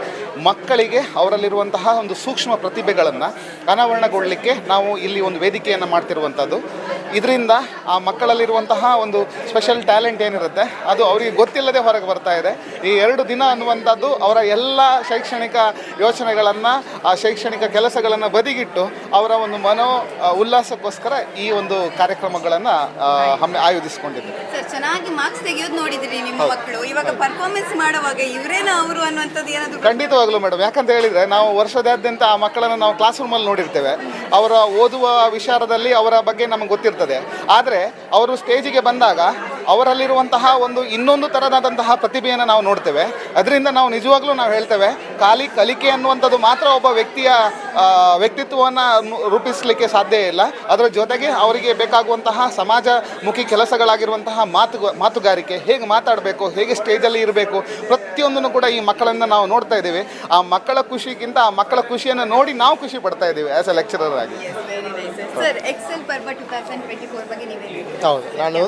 ಮಕ್ಕಳಿಗೆ ಅವರಲ್ಲಿರುವಂತಹ ಒಂದು ಸೂಕ್ಷ್ಮ ಪ್ರತಿಭೆಗಳನ್ನು ಅನಾವರಣಗೊಳ್ಳಲಿಕ್ಕೆ ನಾವು ಇಲ್ಲಿ ಒಂದು ವೇದಿಕೆಯನ್ನು ಮಾಡ್ತಿರುವಂಥದ್ದು ಇದರಿಂದ ಆ ಮಕ್ಕಳಲ್ಲಿರುವಂತಹ ಒಂದು ಸ್ಪೆಷಲ್ ಟ್ಯಾಲೆಂಟ್ ಏನಿರುತ್ತೆ ಅದು ಅವರಿಗೆ ಗೊತ್ತಿಲ್ಲದೆ ಹೊರಗೆ ಬರ್ತಾ ಇದೆ. ಈ ಎರಡು ದಿನ ಅನ್ನುವಂಥದ್ದು ಅವರ ಎಲ್ಲ ಶೈಕ್ಷಣಿಕ ಯೋಚನೆಗಳನ್ನು ಆ ಶೈಕ್ಷಣಿಕ ಕೆಲಸಗಳನ್ನು ಬದಿಗಿಟ್ಟು ಅವರ ಒಂದು ಮನೋ ಉಲ್ಲಾಸಕ್ಕೋಸ್ಕರ ಈ ಒಂದು ಕಾರ್ಯಕ್ರಮಗಳನ್ನು ಹಮ್ಮೆ ಆಯೋಜಿಸಿಕೊಂಡಿದ್ದೆ ಸರ್ ಚೆನ್ನಾಗಿ ಮಾರ್ಕ್ಸ್ ತೆಗೆಯೋದು ನೋಡಿದ್ರಿ ನಿಮ್ಮ ಮಕ್ಕಳು. ಇವಾಗ ಪರ್ಫಾರ್ಮೆನ್ಸ್ ಮಾಡುವಾಗ ಇವರೇನಾ ಅವರು ಅನ್ನುವಂಥದ್ದು ಏನಾದ್ರು ಖಂಡಿತವಾಗ್ಲೂ ಮೇಡಮ್ ಯಾಕಂತ ಹೇಳಿದ್ರೆ ನಾವು ವರ್ಷದಾದ್ಯಂತ ಆ ಮಕ್ಕಳನ್ನು ನಾವು ಕ್ಲಾಸ್ ರೂಮಲ್ಲಿ ನೋಡಿರ್ತೇವೆ. ಅವರ ಓದುವ ವಿಚಾರದಲ್ಲಿ ಅವರ ಬಗ್ಗೆ ನಮಗೆ ಗೊತ್ತಿರ್ತದೆ. ಆದರೆ ಅವರು ಸ್ಟೇಜಿಗೆ ಬಂದಾಗ ಅವರಲ್ಲಿರುವಂತಹ ಒಂದು ಇನ್ನೊಂದು ಥರದಾದಂತಹ ಪ್ರತಿಭೆಯನ್ನು ನಾವು ನೋಡ್ತೇವೆ. ಅದರಿಂದ ನಾವು ನಿಜವಾಗ್ಲೂ ನಾವು ಹೇಳ್ತೇವೆ ಖಾಲಿ ಕಲಿಕೆ ಅನ್ನುವಂಥದ್ದು ಮಾತ್ರ ಒಬ್ಬ ವ್ಯಕ್ತಿಯ ವ್ಯಕ್ತಿತ್ವವನ್ನು ರೂಪಿಸಲಿಕ್ಕೆ ಸಾಧ್ಯ ಇಲ್ಲ. ಅದರ ಜೊತೆಗೆ ಅವರಿಗೆ ಬೇಕಾಗುವಂತಹ ಸಮಾಜಮುಖಿ ಕೆಲಸಗಳಾಗಿರುವಂತಹ ಮಾತು ಮಾತುಗಾರಿಕೆ ಹೇಗೆ ಮಾತಾಡಬೇಕು ಹೇಗೆ ಸ್ಟೇಜಲ್ಲಿ ಇರಬೇಕು ಪ್ರತಿಯೊಂದನ್ನು ಕೂಡ ಈ ಮಕ್ಕಳನ್ನು ನಾವು ನೋಡ್ತಾ ಇದ್ದೀವಿ. ಆ ಮಕ್ಕಳ ಖುಷಿಗಿಂತ ಆ ಮಕ್ಕಳ ಖುಷಿಯನ್ನು ನೋಡಿ ನಾವು ಖುಷಿ ಪಡ್ತಾ ಇದ್ದೀವಿ ಆಸ್ ಎ ಲೆಕ್ಚರರ್ ಆಗಿ. ಹೌದು ನಾನು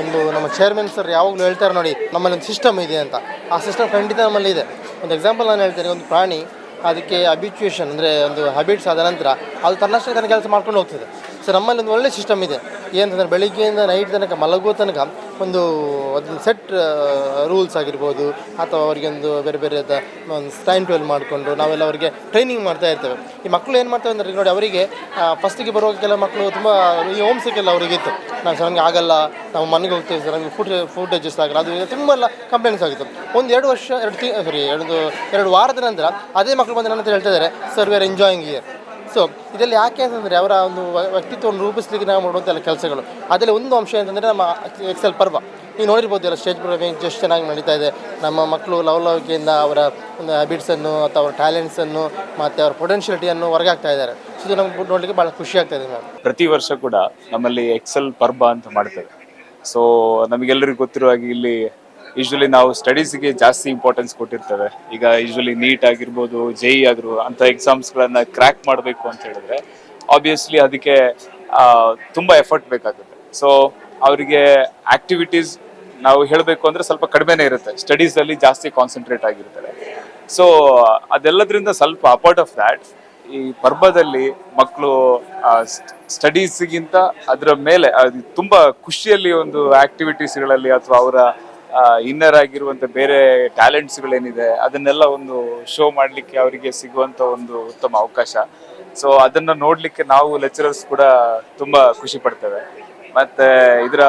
ಒಂದು ನಮ್ಮ ಚೇರ್ಮನ್ ಸರ್ ಯಾವಾಗಲೂ ಹೇಳ್ತಾರೆ ನೋಡಿ, ನಮ್ಮಲ್ಲಿ ಒಂದು ಸಿಸ್ಟಮ್ ಇದೆ ಅಂತ. ಆ ಸಿಸ್ಟಮ್ ಖಂಡಿತ ನಮ್ಮಲ್ಲಿ ಇದೆ. ಒಂದು ಎಕ್ಸಾಂಪಲ್ ನಾನು ಹೇಳ್ತೇನೆ, ಒಂದು ಪ್ರಾಣಿ, ಅದಕ್ಕೆ ಅಬಿಚುಯೇಷನ್ ಅಂದರೆ ಒಂದು ಹ್ಯಾಬಿಟ್ಸ್ ಆದ ನಂತರ, ಅದು ತನ್ನಷ್ಟೇ ತನ್ನ ಕೆಲಸ ಮಾಡ್ಕೊಂಡು ಹೋಗ್ತದೆ. ಸೊ ನಮ್ಮಲ್ಲಿ ಒಂದು ಒಳ್ಳೆ ಸಿಸ್ಟಮ್ ಇದೆ. ಏನಂತಂದರೆ ಬೆಳಿಗ್ಗೆಯಿಂದ ನೈಟ್ ತನಕ, ಮಲಗುವ ತನಕ ಒಂದು ಅದೊಂದು ಸೆಟ್ ರೂಲ್ಸ್ ಆಗಿರ್ಬೋದು. ಅಥವಾ ಅವರಿಗೆ ಒಂದು ಬೇರೆ ಬೇರೆ ಒಂದು ಟೈಮ್ ಟೇಬಲ್ ಮಾಡಿಕೊಂಡು ನಾವೆಲ್ಲ ಅವರಿಗೆ ಟ್ರೈನಿಂಗ್ ಮಾಡ್ತಾ ಇರ್ತೇವೆ. ಈ ಮಕ್ಕಳು ಏನು ಮಾಡ್ತೇವೆ ಅಂದರೆ ನೋಡಿ ಅವರಿಗೆ ಫಸ್ಟಿಗೆ ಬರುವ ಕೆಲವು ಮಕ್ಕಳು ತುಂಬ ಈ ಹೋಮ್ ಸಿಕ್ ಎಲ್ಲ ಅವರಿಗೆ ಇತ್ತು. ನಾವು ಸರ್ ನಮಗೆ ಆಗಲ್ಲ, ನಾವು ಮನೆಗೆ ಹೋಗ್ತೇವೆ ಸರ್ ನಮಗೆ ಫುಡ್ ಫುಡ್ ಅಡ್ಜಸ್ಟ್ ಆಗಲ್ಲ. ಅದು ತುಂಬ ಎಲ್ಲ ಕಂಪ್ಲೇಂಟ್ಸ್ ಆಗಿತ್ತು. ಒಂದು ಎರಡು ವರ್ಷ, ಎರಡು ತಿ ಸಾರಿ ಎರಡು ಎರಡು ವಾರದ ನಂತರ ಅದೇ ಮಕ್ಕಳು ಬಂದು ನನ್ನ ಹತ್ರ ಹೇಳ್ತಾ ಇದ್ದಾರೆ sir we are enjoying year so ಇದರಲ್ಲಿ ಯಾಕೆ ಅಂತಂದರೆ ಅವರ ಒಂದು ವ್ಯಕ್ತಿತ್ವವನ್ನು ರೂಪಿಸಲಿಕ್ಕೆ ನಾವು ಮಾಡುವಂಥ ಎಲ್ಲ ಕೆಲಸಗಳು. ಅದರಲ್ಲಿ ಒಂದು ಅಂಶ ಅಂತಂದರೆ ನಮ್ಮ ಎಕ್ಸೆಲ್ ಪರ್ವ. ನೀವು ನೋಡಿರ್ಬೋದು ಎಲ್ಲ ಸ್ಟೇಜ್ ಪ್ರೋಗ್ರಾಮಿಂಗ್ ಎಷ್ಟು ಚೆನ್ನಾಗಿ ನಡೀತಾ ಇದೆ. ನಮ್ಮ ಮಕ್ಕಳು ಲವ್ ಲವಲವಿಕೆಯಿಂದ ಅವರ ಒಂದು ಹ್ಯಾಬಿಟ್ಸನ್ನು ಅಥವಾ ಅವರ ಟ್ಯಾಲೆಂಟ್ಸನ್ನು ಮತ್ತು ಅವರ ಪೊಟೆನ್ಷಿಯಲಿಟಿಯನ್ನು ಹೊರಗಾಗ್ತಾ ಇದ್ದಾರೆ. ಸೊ ಇದು ನಮ್ಗೆ ನೋಡಲಿಕ್ಕೆ ಭಾಳ ಖುಷಿ ಆಗ್ತಾ ಇದೆ ಮ್ಯಾಮ್ ಪ್ರತಿ ವರ್ಷ ಕೂಡ ನಮ್ಮಲ್ಲಿ ಎಕ್ಸೆಲ್ ಪರ್ಬ ಅಂತ ಮಾಡ್ತೇವೆ. ಸೊ ನಮಗೆಲ್ಲರಿಗೂ ಗೊತ್ತಿರುವ ಹಾಗೆ ಇಲ್ಲಿ ಯೂಶ್ವಲಿ ನಾವು ಸ್ಟಡೀಸ್ಗೆ ಜಾಸ್ತಿ ಇಂಪಾರ್ಟೆನ್ಸ್ ಕೊಟ್ಟಿರ್ತೇವೆ. ಈಗ ಯೂಶ್ವಲಿ ನೀಟ್ ಆಗಿರ್ಬೋದು ಜೆ ಇ ಆಗಿರ್ಬೋದು ಅಂತ ಎಕ್ಸಾಮ್ಸ್ಗಳನ್ನು ಕ್ರ್ಯಾಕ್ ಮಾಡಬೇಕು ಅಂತ ಹೇಳಿದ್ರೆ ಆಬ್ವಿಯಸ್ಲಿ ಅದಕ್ಕೆ ತುಂಬ ಎಫರ್ಟ್ ಬೇಕಾಗುತ್ತೆ. ಸೊ ಅವರಿಗೆ ಆಕ್ಟಿವಿಟೀಸ್ ನಾವು ಹೇಳಬೇಕು ಅಂದರೆ ಸ್ವಲ್ಪ ಕಡಿಮೆನೇ ಇರುತ್ತೆ. ಸ್ಟಡೀಸಲ್ಲಿ ಜಾಸ್ತಿ ಕಾನ್ಸಂಟ್ರೇಟ್ ಆಗಿರ್ತಾರೆ. ಸೊ ಅದೆಲ್ಲದರಿಂದ ಸ್ವಲ್ಪ ಅಪಾರ್ಟ್ ಆಫ್ ದ್ಯಾಟ್ ಈ ಪರ್ಬದಲ್ಲಿ ಮಕ್ಕಳು ಸ್ಟಡೀಸ್ಗಿಂತ ಅದರ ಮೇಲೆ ತುಂಬ ತುಂಬಾ ಖುಷಿಯಲ್ಲಿ ಒಂದು ಆಕ್ಟಿವಿಟೀಸ್ಗಳಲ್ಲಿ ಅಥವಾ ಅವರ ಇನ್ನರ್ ಆಗಿರುವಂಥ ಬೇರೆ ಟ್ಯಾಲೆಂಟ್ಸ್ಗಳೇನಿದೆ ಅದನ್ನೆಲ್ಲ ಒಂದು ಶೋ ಮಾಡಲಿಕ್ಕೆ ಅವರಿಗೆ ಸಿಗುವಂತ ಒಂದು ಉತ್ತಮ ಅವಕಾಶ. ಸೊ ಅದನ್ನ ನೋಡಲಿಕ್ಕೆ ನಾವು ಲೆಕ್ಚರರ್ಸ್ ಕೂಡ ತುಂಬಾ ಖುಷಿ ಪಡ್ತೇವೆ. ಮತ್ತೆ ಇದರ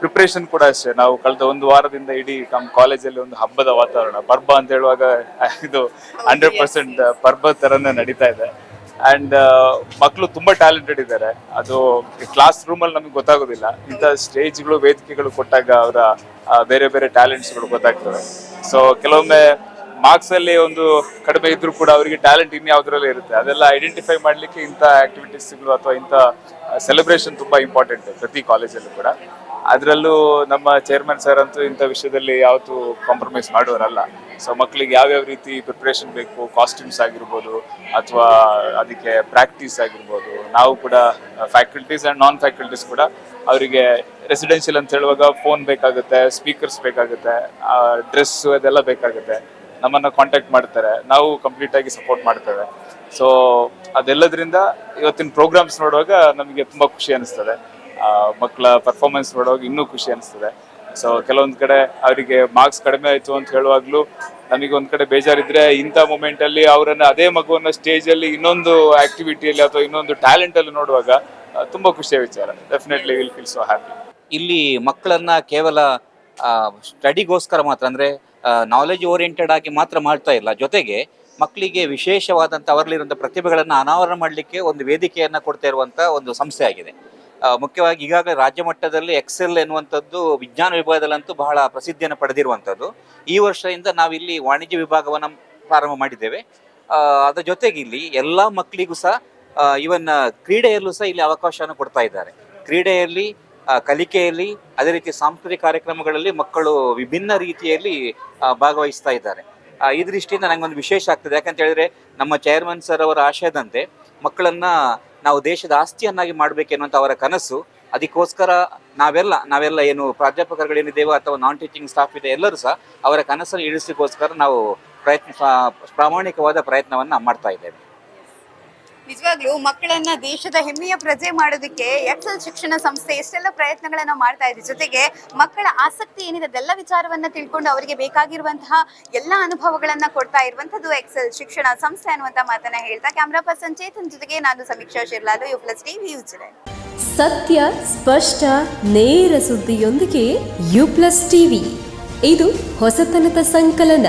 ಪ್ರಿಪ್ರೇಷನ್ ಕೂಡ ಅಷ್ಟೇ. ನಾವು ಕಳೆದ ಒಂದು ವಾರದಿಂದ ಇಡೀ ನಮ್ಮ ಕಾಲೇಜಲ್ಲಿ ಒಂದು ಹಬ್ಬದ ವಾತಾವರಣ. ಪರ್ಬ ಅಂತ ಹೇಳುವಾಗ ಇದು ಹಂಡ್ರೆಡ್ ಪರ್ಸೆಂಟ್ ಪರ್ಬ ಥರನೇ ನಡೀತಾ ಇದೆ. ಅಂಡ್ ಮಕ್ಕಳು ತುಂಬಾ ಟ್ಯಾಲೆಂಟೆಡ್ ಇದ್ದಾರೆ. ಅದು ಕ್ಲಾಸ್ ರೂಮ್ ಅಲ್ಲಿ ನಮಗೆ ಗೊತ್ತಾಗೋದಿಲ್ಲ. ಇಂಥ ಸ್ಟೇಜ್ಗಳು ವೇದಿಕೆಗಳು ಕೊಟ್ಟಾಗ ಅವರ ಬೇರೆ ಬೇರೆ ಟ್ಯಾಲೆಂಟ್ಸ್ಗಳು ಗೊತ್ತಾಗ್ತವೆ. ಸೊ ಕೆಲವೊಮ್ಮೆ ಮಾರ್ಕ್ಸ್ ಅಲ್ಲಿ ಒಂದು ಕಡಿಮೆ ಇದ್ರೂ ಕೂಡ ಅವರಿಗೆ ಟ್ಯಾಲೆಂಟ್ ಇನ್ಯಾವುದ್ರಲ್ಲೇ ಇರುತ್ತೆ. ಅದೆಲ್ಲ ಐಡೆಂಟಿಫೈ ಮಾಡ್ಲಿಕ್ಕೆ ಇಂಥ ಆಕ್ಟಿವಿಟೀಸ್ಗಳು ಅಥವಾ ಇಂಥ ಸೆಲೆಬ್ರೇಷನ್ ತುಂಬಾ ಇಂಪಾರ್ಟೆಂಟ್ ಪ್ರತಿ ಕಾಲೇಜಲ್ಲೂ ಕೂಡ. ಅದರಲ್ಲೂ ನಮ್ಮ ಚೇರ್ಮನ್ ಸರ್ ಅಂತೂ ಇಂಥ ವಿಷಯದಲ್ಲಿ ಯಾವತ್ತೂ ಕಾಂಪ್ರಮೈಸ್ ಮಾಡೋರಲ್ಲ ಸೊ ಮಕ್ಕಳಿಗೆ ಯಾವ್ಯಾವ ರೀತಿ ಪ್ರಿಪ್ರೇಷನ್ ಬೇಕು ಕಾಸ್ಟ್ಯೂಮ್ಸ್ ಆಗಿರ್ಬೋದು ಅಥವಾ ಅದಕ್ಕೆ ಪ್ರಾಕ್ಟೀಸ್ ಆಗಿರ್ಬೋದು, ನಾವು ಕೂಡ ಫ್ಯಾಕಲ್ಟೀಸ್ ಆ್ಯಂಡ್ ನಾನ್ ಫ್ಯಾಕಲ್ಟೀಸ್ ಕೂಡ ಅವರಿಗೆ ರೆಸಿಡೆನ್ಷಿಯಲ್ ಅಂತ ಹೇಳುವಾಗ ಫೋನ್ ಬೇಕಾಗುತ್ತೆ ಸ್ಪೀಕರ್ಸ್ ಬೇಕಾಗುತ್ತೆ ಡ್ರೆಸ್ ಅದೆಲ್ಲ ಬೇಕಾಗುತ್ತೆ. ನಮ್ಮನ್ನು ಕಾಂಟ್ಯಾಕ್ಟ್ ಮಾಡ್ತಾರೆ. ನಾವು ಕಂಪ್ಲೀಟ್ ಆಗಿ ಸಪೋರ್ಟ್ ಮಾಡ್ತೇವೆ. ಸೊ ಅದೆಲ್ಲದರಿಂದ ಇವತ್ತಿನ ಪ್ರೋಗ್ರಾಮ್ಸ್ ನೋಡುವಾಗ ನಮಗೆ ತುಂಬ ಖುಷಿ ಅನಿಸ್ತದೆ. ಮಕ್ಕಳ ಪರ್ಫಾರ್ಮೆನ್ಸ್ ನೋಡುವಾಗ ಇನ್ನೂ ಖುಷಿ ಅನಿಸ್ತದೆ. ಸೊ ಕೆಲವೊಂದು ಕಡೆ ಅವರಿಗೆ ಮಾರ್ಕ್ಸ್ ಕಡಿಮೆ ಆಯಿತು ಅಂತ ಹೇಳುವಾಗಲೂ ನಮಗೆ ಒಂದು ಕಡೆ ಬೇಜಾರಿದ್ರೆ ಇಂಥ ಮೂಮೆಂಟಲ್ಲಿ ಅವರನ್ನು ಅದೇ ಮಗುವನ್ನು ಸ್ಟೇಜಲ್ಲಿ ಇನ್ನೊಂದು ಆ್ಯಕ್ಟಿವಿಟಿಯಲ್ಲಿ ಅಥವಾ ಇನ್ನೊಂದು ಟ್ಯಾಲೆಂಟಲ್ಲಿ ನೋಡುವಾಗ ತುಂಬ ಖುಷಿಯ ವಿಚಾರ. Definitely will feel so happy ಇಲ್ಲಿ ಮಕ್ಕಳನ್ನು ಕೇವಲ ಸ್ಟಡಿಗೋಸ್ಕರ ಮಾತ್ರ ಅಂದರೆ ನಾಲೆಜ್ ಓರಿಯೆಂಟೆಡ್ ಆಗಿ ಮಾತ್ರ ಮಾಡ್ತಾ ಇಲ್ಲ. ಜೊತೆಗೆ ಮಕ್ಕಳಿಗೆ ವಿಶೇಷವಾದಂಥ ಅವರಲ್ಲಿರುವಂಥ ಪ್ರತಿಭೆಗಳನ್ನು ಅನಾವರಣ ಮಾಡಲಿಕ್ಕೆ ಒಂದು ವೇದಿಕೆಯನ್ನು ಕೊಡ್ತಾ ಇರುವಂಥ ಒಂದು ಸಂಸ್ಥೆ ಆಗಿದೆ. ಮುಖ್ಯವಾಗಿ ಈಗಾಗಲೇ ರಾಜ್ಯ ಮಟ್ಟದಲ್ಲಿ ಎಕ್ಸೆಲ್ ಎನ್ನುವಂಥದ್ದು ವಿಜ್ಞಾನ ವಿಭಾಗದಲ್ಲಂತೂ ಬಹಳ ಪ್ರಸಿದ್ಧಿಯನ್ನು ಪಡೆದಿರುವಂಥದ್ದು. ಈ ವರ್ಷದಿಂದ ನಾವಿಲ್ಲಿ ವಾಣಿಜ್ಯ ವಿಭಾಗವನ್ನು ಪ್ರಾರಂಭ ಮಾಡಿದ್ದೇವೆ. ಅದರ ಜೊತೆಗೆ ಇಲ್ಲಿ ಎಲ್ಲ ಮಕ್ಕಳಿಗೂ ಸಹ ಇವನ್ ಕ್ರೀಡೆಯಲ್ಲೂ ಸಹ ಇಲ್ಲಿ ಅವಕಾಶವನ್ನು ಕೊಡ್ತಾ ಇದ್ದಾರೆ. ಕ್ರೀಡೆಯಲ್ಲಿ ಕಲಿಕೆಯಲ್ಲಿ, ಅದೇ ರೀತಿ ಸಾಂಸ್ಕೃತಿಕ ಕಾರ್ಯಕ್ರಮಗಳಲ್ಲಿ ಮಕ್ಕಳು ವಿಭಿನ್ನ ರೀತಿಯಲ್ಲಿ ಭಾಗವಹಿಸ್ತಾ ಇದ್ದಾರೆ. ಈ ದೃಷ್ಟಿಯಿಂದ ನನಗೊಂದು ವಿಶೇಷ ಆಗ್ತದೆ. ಯಾಕಂತ ಹೇಳಿದ್ರೆ ನಮ್ಮ ಚೇರ್ಮನ್ ಸರ್ ಅವರ ಆಶಯದಂತೆ ಮಕ್ಕಳನ್ನ ನಾವು ದೇಶದ ಆಸ್ತಿಯನ್ನಾಗಿ ಮಾಡಬೇಕೆನ್ನುವಂಥ ಅವರ ಕನಸು, ಅದಕ್ಕೋಸ್ಕರ ನಾವೆಲ್ಲ ನಾವೆಲ್ಲ ಏನು ಪ್ರಾಧ್ಯಾಪಕರುಗಳೇನಿದ್ದೇವೋ ಅಥವಾ ನಾನ್ ಟೀಚಿಂಗ್ ಸ್ಟಾಫ್ ಇದೆ ಎಲ್ಲರೂ ಸಹ ಅವರ ಕನಸನ್ನು ಇಳಿಸಿಕೋಸ್ಕರ ನಾವು ಪ್ರಯತ್ನ ಪ್ರಾಮಾಣಿಕವಾದ ಪ್ರಯತ್ನವನ್ನು ಮಾಡ್ತಾ ಇದ್ದೇವೆ. ನಿಜವಾಗ್ಲೂ ಮಕ್ಕಳನ್ನ ದೇಶದ ಹೆಮ್ಮೆಯ ಪ್ರಜೆ ಮಾಡೋದಕ್ಕೆ ಎಕ್ಸೆಲ್ ಶಿಕ್ಷಣ ಸಂಸ್ಥೆ ಎಷ್ಟೆಲ್ಲ ಪ್ರಯತ್ನಗಳನ್ನ ಮಾಡ್ತಾ ಇದೆ. ಜೊತೆಗೆ ಮಕ್ಕಳ ಆಸಕ್ತಿ ಏನಿದೆ, ಅದೆಲ್ಲ ವಿಚಾರವನ್ನ ತಿಳ್ಕೊಂಡು ಅವರಿಗೆ ಬೇಕಾಗಿರುವಂತಹ ಎಲ್ಲ ಅನುಭವಗಳನ್ನ ಕೊಡ್ತಾ ಇರುವಂತದ್ದು ಎಕ್ಸೆಲ್ ಶಿಕ್ಷಣ ಸಂಸ್ಥೆ ಅನ್ನುವಂತ ಮಾತನ್ನ ಹೇಳ್ತಾ ಕ್ಯಾಮ್ರಾ ಪರ್ಸನ್ ಚೇತನ್ ಜೊತೆಗೆ ನಾನು Sameeksha Shirlalu, U plus TV Ujire ಸತ್ಯ, ಸ್ಪಷ್ಟ, ನೇರ ಸುದ್ದಿಯೊಂದಿಗೆ ಯು ಪ್ಲಸ್ ಟಿವಿ. ಇದು ಹೊಸತನದ ಸಂಕಲನ.